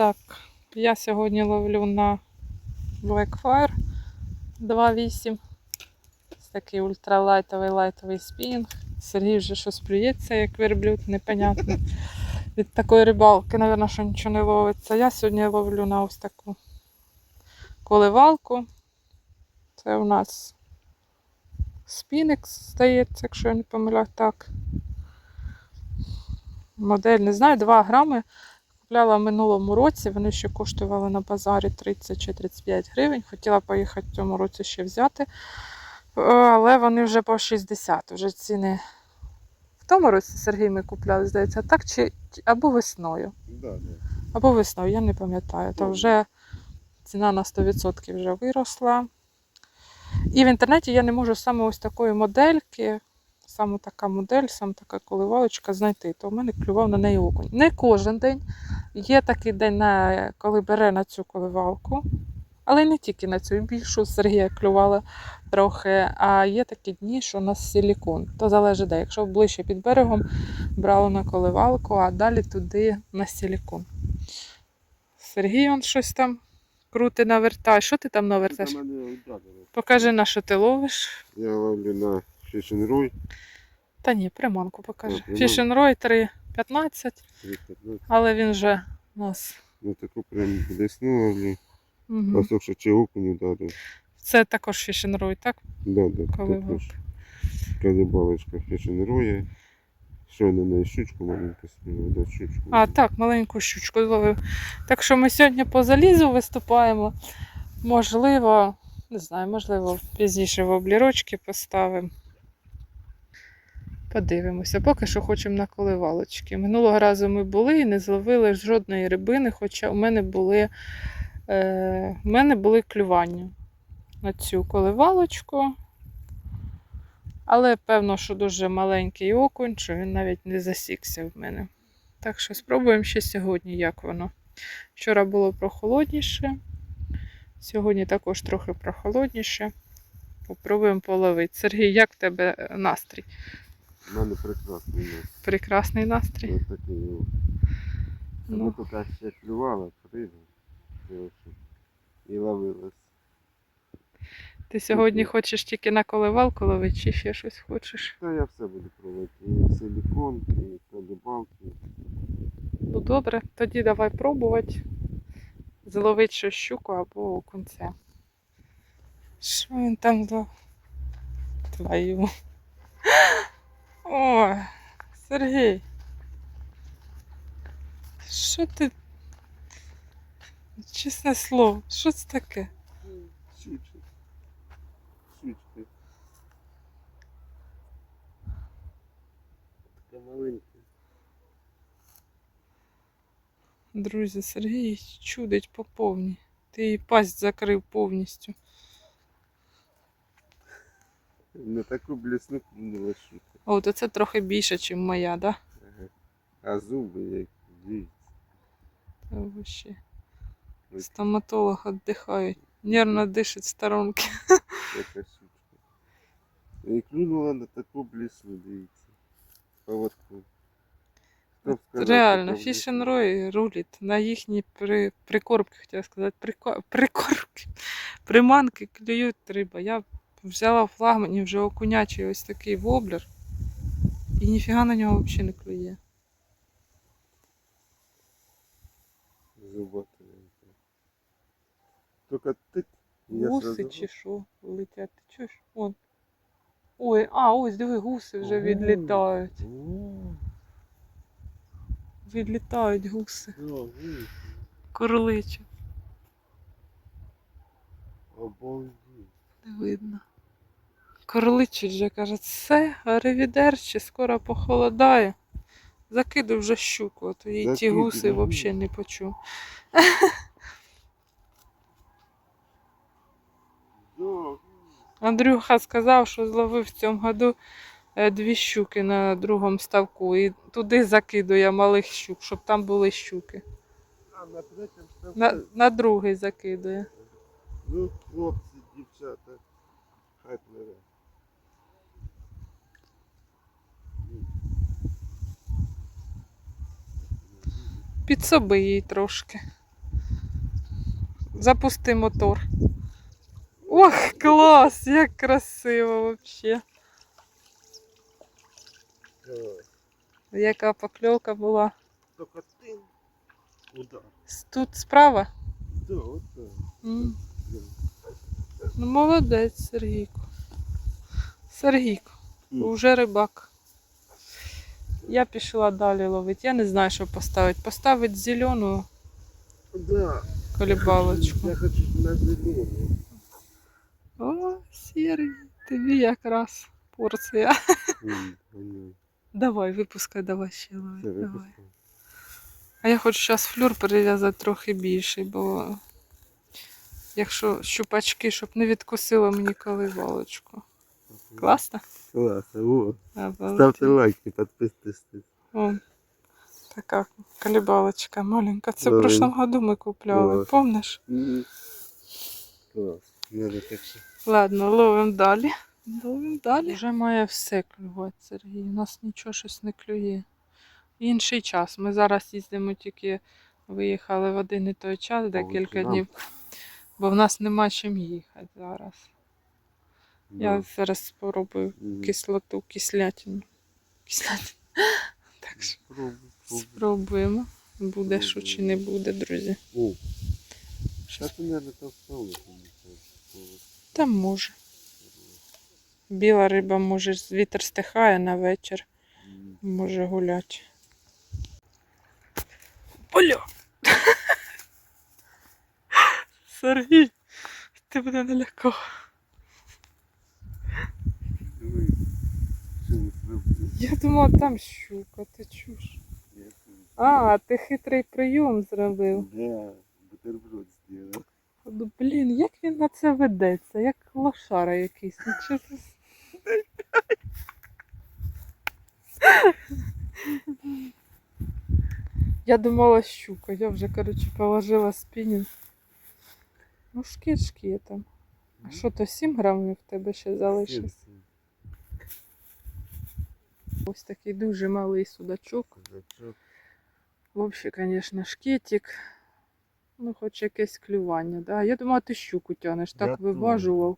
Так, я сьогодні ловлю на Blackfire 2.8. Ось такий ультралайтовий лайтовий спінінг. Сергій вже щось плюється, як верблюд, непонятно. Від такої рибалки, мабуть, що нічого не ловиться. Я сьогодні ловлю на ось таку коливалку. Це у нас Спінекс, здається, якщо я не помиляю так. Модель, не знаю, 2 грами. Купляла в минулому році, вони ще коштували на базарі 30 чи 35 гривень. Хотіла поїхати в цьому році ще взяти. Е, Але вони вже по 60, вже ціни. В тому році Сергій ми купляли, здається, так чи або весною. Або весною, я не пам'ятаю. То вже ціна на 100% вже виросла. І в інтернеті я не можу саме ось такої модельки, саме така модель, саме така коливалочка знайти. То в мене клював на неї окунь. Не кожен день. Є такий день, на, коли бере на цю коливалку. Але не тільки на цю, більшу Сергія клювала трохи. А є такі дні, що у нас силікон. То залежить де. Якщо ближче під берегом, брало на коливалку, а далі туди на силікон. Сергій он щось там крути навертає. Що ти там навертаєш? Покажи, на що ти ловиш. Я ловлю на фішенрой. Та ні, приманку покажи. А, приманку. 3.15, 315. але він вже у нас. На таку прям десну ловлю. Угу. Особливо чи окунь ударив. Це також Фішн Рой, так? Да, да, Коливалка. також. Колебалочка фішенроя. Щойно на щучку маленьку да, щучку. А, так, маленьку щучку зловив. Так що ми сьогодні по залізу виступаємо. Можливо, не знаю, можливо, пізніше в облірочки поставимо. Подивимося. Поки що хочемо на коливалочки. Минулого разу ми були і не зловили жодної рибини, хоча у мене були, е, у мене були клювання на цю коливалочку. Але певно, що дуже маленький окунь, що він навіть не засікся в мене. Так що спробуємо ще сьогодні, як воно. Вчора було прохолодніше, сьогодні також трохи прохолодніше. Попробуємо половити. Сергій, як в тебе настрій? У мене прекрасний нос. Прекрасний настрій. Ось такий о. Ну. Тут ще клювала, прийду. І ловилась. Ти сьогодні хочеш тільки на коливалку ловити, чи ще щось хочеш? Та я все буду пробувати. І силікон, і колебалки. Ну добре, тоді давай пробувати. Зловити щось щуку або окунця. Що він там злов? Твою. О, Сергій. Що ти? Чесне слово, що це таке? Щучки. Щучки. Така маленька. Друзі, Сергій чудить по повній. Ти її пасть закрив повністю. На таку блесну клюнула щука. О, то це трохи більше, ніж моя, да? А зуби як дивіться. Та вообще. Стоматолог віддихає. Нервно дишить в сторонки. Яка щучка. І клюнула на таку блесну, дивіться. Поводку. Реально, Roy рулить. На їхні при... прикормки, хотіла сказати, прико... прикормки, приманки клюють риба. Я взяла флагмані вже окунячий ось такий воблер. І ніфіга на нього взагалі не клює. Тык. і я Гуси чи що летять. Ти чуєш? Вон. Ой, а, ось диви, гуси вже відлітають. О, Відлітають гуси. Корличі. Обалдеть. Не видно. Корличить вже каже, все, аревідерчі, скоро похолодає. Закиду вже щуку, а то їй ті гуси взагалі не почув. Андрюха сказав, що зловив в цьому году е, дві щуки на другому ставку. І туди закидує малих щук, щоб там були щуки. а на третьому ставку. На, на другий закидує. Ну, хлопці, дівчата. Хай пливе. Підсоби їй трошки. Запусти мотор. Ох, клас! Як красиво вообще. Яка покльовка була. Только ты удар. Тут справа. Да, так. Ну, молодець, Сергійко. Сергійко, М. уже рибак. Я пішла далі ловити. Я не знаю, що поставити. Поставити зелену Да. колібалочку. Я хочу на зеленый. О, Сергій, тобі якраз порція. Давай, випускай, давай ще лови. Давай. А я хочу зараз флюр перев'язати трохи більший, бо якщо щупачки, щоб не відкусило мені коливалочку. Класно? Классно. Во. Ставьте лайки, подписывайтесь. О, така колібалочка маленька. Це в прошлом году ми купляли, помниш? Ладно, ловимо далі. Ловимо далі. Вже має все клювати, Сергій. У нас нічого щось не клює. Інший час. Ми зараз їздимо тільки виїхали в один і той час, декілька днів. Бо в нас нема чим їхати зараз. Я зараз спробую М. кислоту, кислятину. Кислятину. Так що Пробуй, пробуй. спробуємо. Буде що чи не буде, друзі. О, сейчас у меня толстало. Та може. Біла риба може з вітер стихає на вечір, може гуляти. Оля! Сергій, ти мене налякав. Я думала, там щука, ти чуш. А, ти хитрий прийом зробив. Да, бутерброд сделал. Ну, блін, як він на це ведеться, як лошара якийсь. Ну, чи це... Я думала щука, я вже, коротше, положила спінінг. Ну, шкіт шкітом. А що то 7 грамів в тебе ще залишилось? Ось такий дуже малий судачок. Казачок. Взагалі, звісно, шкетик. Ну, хоч якесь клювання, да? Я думала, ти щуку тянеш, так Я теж. виважував.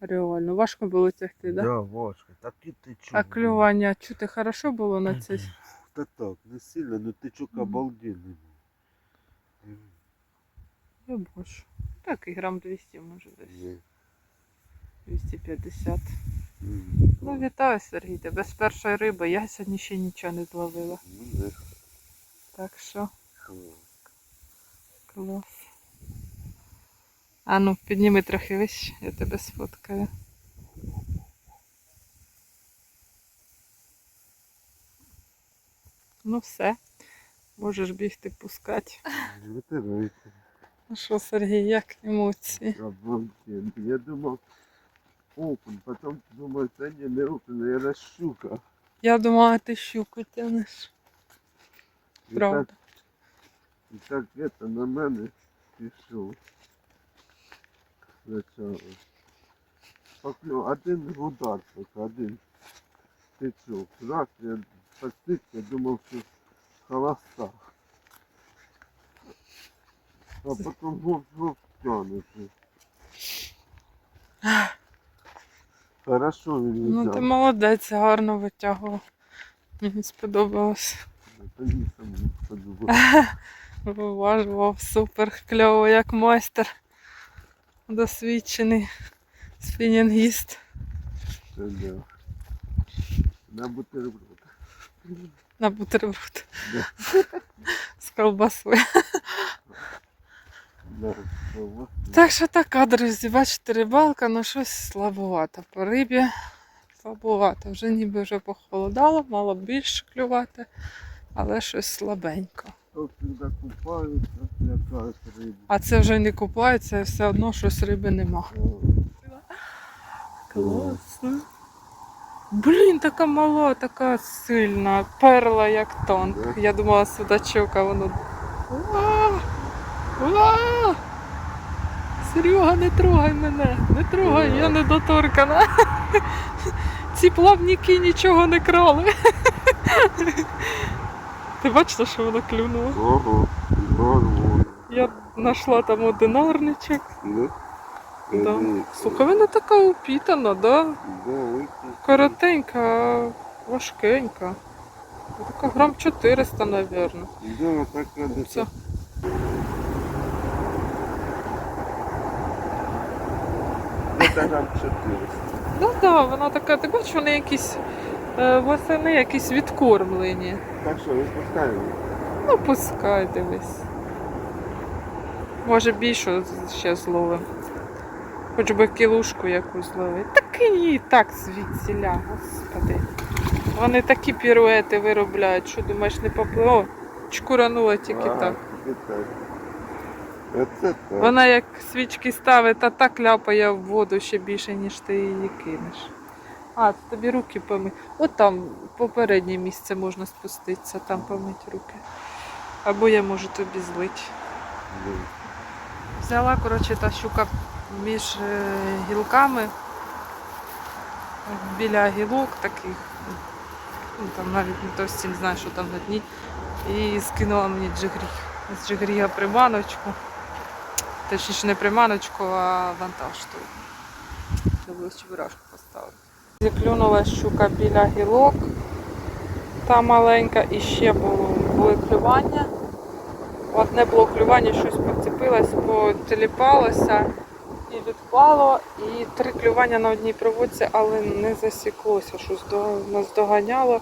Реально, важко було тягти, да? Да, Вашка, так и ты чё? А клювання чути хорошо було на це? Да так, не сильно, но ты чук Мгм. обалденный. М, Я бачу. Так, і грам 200, може десь. не. 250. Ну, вітаю, Сергій, тебе з першої риби. Я сьогодні ще нічого не зловила. Ну, Так що, клас. А ну, підніми трохи вище, я тебе сфоткаю. Ну все, можеш бігти пускати. Ну що, Сергій, як емоції? Я думал, окунь, потом думаю, да не, не окунь, наверное, щука. Я думала, ти щуку тянеш. И Правда. так, и так это на мене пішов. Спочатку. Поклю, один удар только, один тичок. Раз я постиг, я думав, що холоста. А потім гоп-гоп тянете. Хорошо він Ну, ти молодець, гарно витягував. Мені сподобалось. Сподобалось. Виважував супер кльово, як майстер. Досвідчений спінінгіст. Да. На бутерброд. На бутерброд. Да. З колбасою. Так що така, друзі, бачите, рибалка, ну щось слабовато по рибі. Слабовато. Вже ніби вже похолодало, мало більше клювати, але щось слабенько. А це вже не купається, і все одно щось риби нема. Класно. Блін, така мала, така сильна. Перла як танк. Я думала судачок, а воно. Уа! Серега, не трогай мене, не трогай, я не доторкана. Ці плавніки нічого не крали. Ти бачиш, що воно клюнуло? Ого, нормально. Я Нашла там одинарничок. Ну, Да. Слухай, вона така упітана, да? Коротенька, а важкенька. Така грам 400, напевно. Да, така десь. Це 400. Ну так, да, вона така, ти бачиш, вони якісь е, восени якісь відкормлені. Так що, відпускаємо? Ну, пускай, дивись. Може більшу ще зловим. Хоч би кілушку якусь зловити. Так і так звідсіля, господи. Вони такі піруети виробляють, що думаєш, не попливе. Чкуранула тільки А, так. Оце так. Вона як свічки ставить, а так ляпає в воду ще більше, ніж ти її кинеш. А, тобі руки помий. От там попереднє місце можна спуститися, там помити руки. Або я можу тобі злити. Взяла, коротше, та щука між е, гілками. Біля гілок таких. Ну, там навіть не товсті, не знаю, що там на дні. І скинула мені джигрі. З джигріга приманочку. Точніше не приманочку, а вантаж той. Треба чебурашку поставити. Заклюнула щука біля гілок. Та маленька і ще було, були клювання. Одне було клювання, щось поцепилось, потеліпалося і відпало. І три клювання на одній проводці, але не засіклося, щось наздоганяло.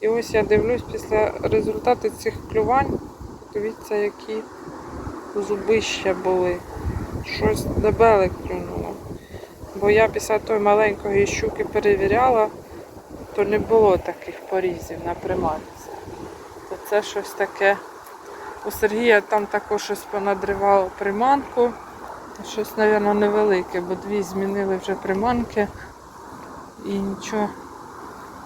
І ось я дивлюсь після результату цих клювань. Дивіться, які зубища були. Щось дебеле клюнуло. Бо я після тої маленької щуки перевіряла, то не було таких порізів на приманці. То це щось таке. У Сергія там також щось понадривало приманку. Щось, мабуть, невелике, бо дві змінили вже приманки і нічого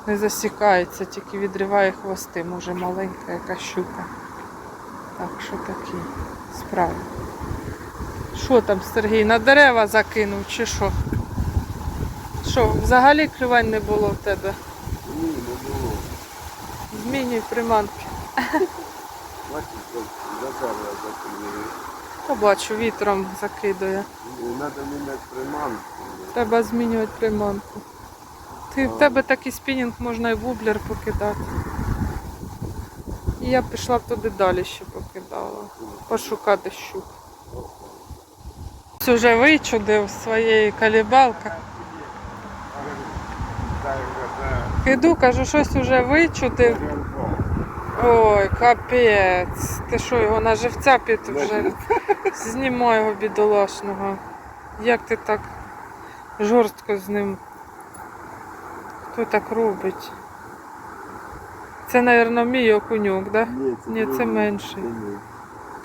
не засікається, тільки відриває хвости, може маленька яка щука. Так що такі справи. Що там Сергій, на дерева закинув чи що? Що, взагалі клювань не було в тебе? Ні, не було. Змінюй приманки. Бачиш, закинули. Побачу, вітром закидує. Треба міняти приманку. Треба змінювати приманку. Ти, в тебе такий спінінг можна і вублер покидати. І я пішла б туди далі ще покидала. Пошукати щук. Уже вичудив своєї калібалки. Іду, кажу, щось уже вичудив. Ой, капець. Ти що, його на живця під вже знімай його бідолашного. Як ти так жорстко з ним? Хто так робить? Це, мабуть, мій окуньок, да? Ні, це, Ні, це менший.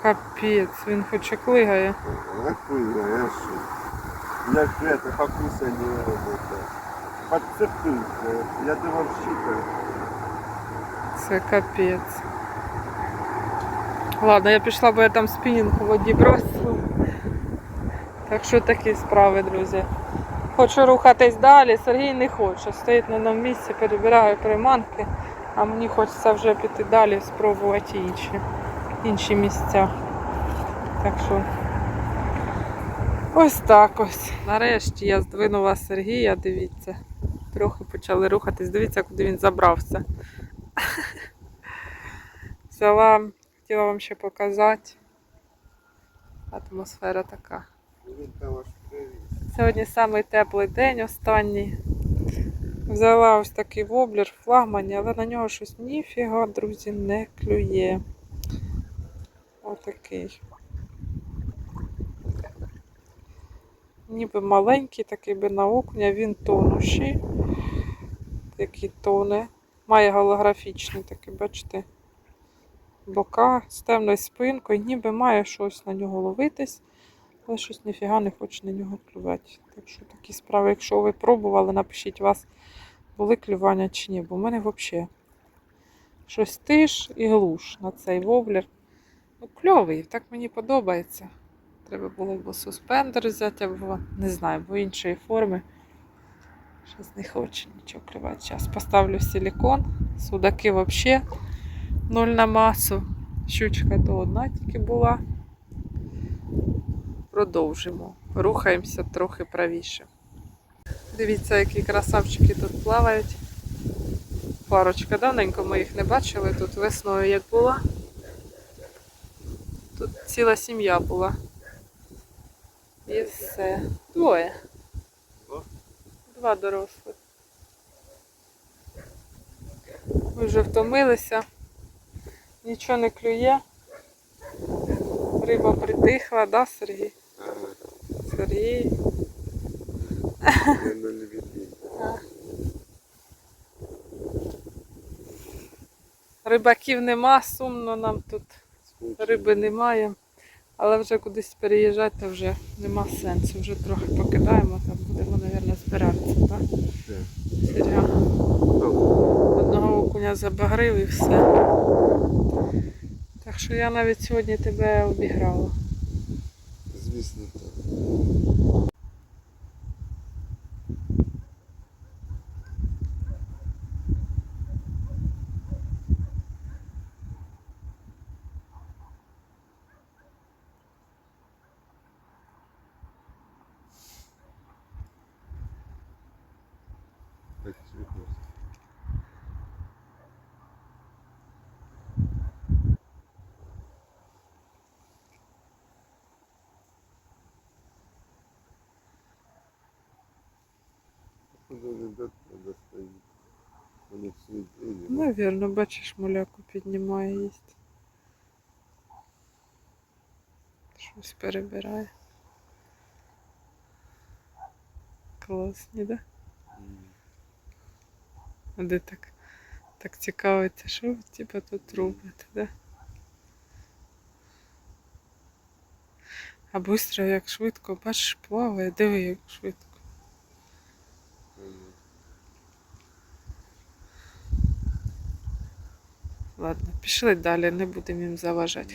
Це. Капець, він хоче клигає. Рахуй, я що? Як это, покусание работа. Подцепился. Я думал, щука. Це капець. Ладно, я пішла, бо я там спінінг у воді бросила. Так що такі справи, друзі. Хочу рухатись далі, Сергій не хоче. Стоїть на одному місці, перебирає приманки, а мені хочеться вже піти далі, спробувати інші, інші місця. Так що ось так ось. Нарешті я здвинула Сергія, дивіться. Трохи почали рухатись. Дивіться, куди він забрався. Взяла, хотіла вам ще показати. Атмосфера така. Сьогодні самий теплий день, останній. Взяла ось такий воблер флагмані, але на нього щось ніфіга, друзі, не клює. Отакий. Ніби маленький, такий би на окуня, він тонущий. Такий тоне. Має голографічний такий, бачите, бока з темною спинкою, ніби має щось на нього ловитись, але щось ніфіга не хоче на нього клювати. Так що такі справи, якщо ви пробували, напишіть вас були клювання чи ні, бо в мене взагалі щось тиш і глуш на цей воблер. Ну, кльовий, так мені подобається. Треба було б суспендер взяти, або не знаю, або іншої форми. Щось не хоче нічого клювати. Зараз поставлю силикон. Судаки взагалі ноль на масу. Щучка то одна тільки була. продовжимо. Рухаємося трохи правіше. Дивіться, які красавчики тут плавають. Парочка, давненько ми їх не бачили. Тут весною як була. Тут ціла сім'я була. І все. Двоє. Два? Дорослих. Ми вже втомилися. Нічого не клює. Риба притихла, да, Сергій? Сергій. Я. Рибаків нема, сумно нам тут. Риби немає. Але вже кудись переїжджати вже нема сенсу. Вже трохи покидаємо, там будемо, мабуть, збиратися, так? Все. Одного окуня забагрив і все. Так що я навіть сьогодні тебе обіграла. Звісно. Так Навірно, бачиш, муляку піднімає їсть. Щось перебирає. Класні, да? А де так, так цікавиться, що типа тут робите, да? А швидко, як швидко, бачиш, плаває, диви, як швидко. Ладно, пішли далі, не будемо їм заважати.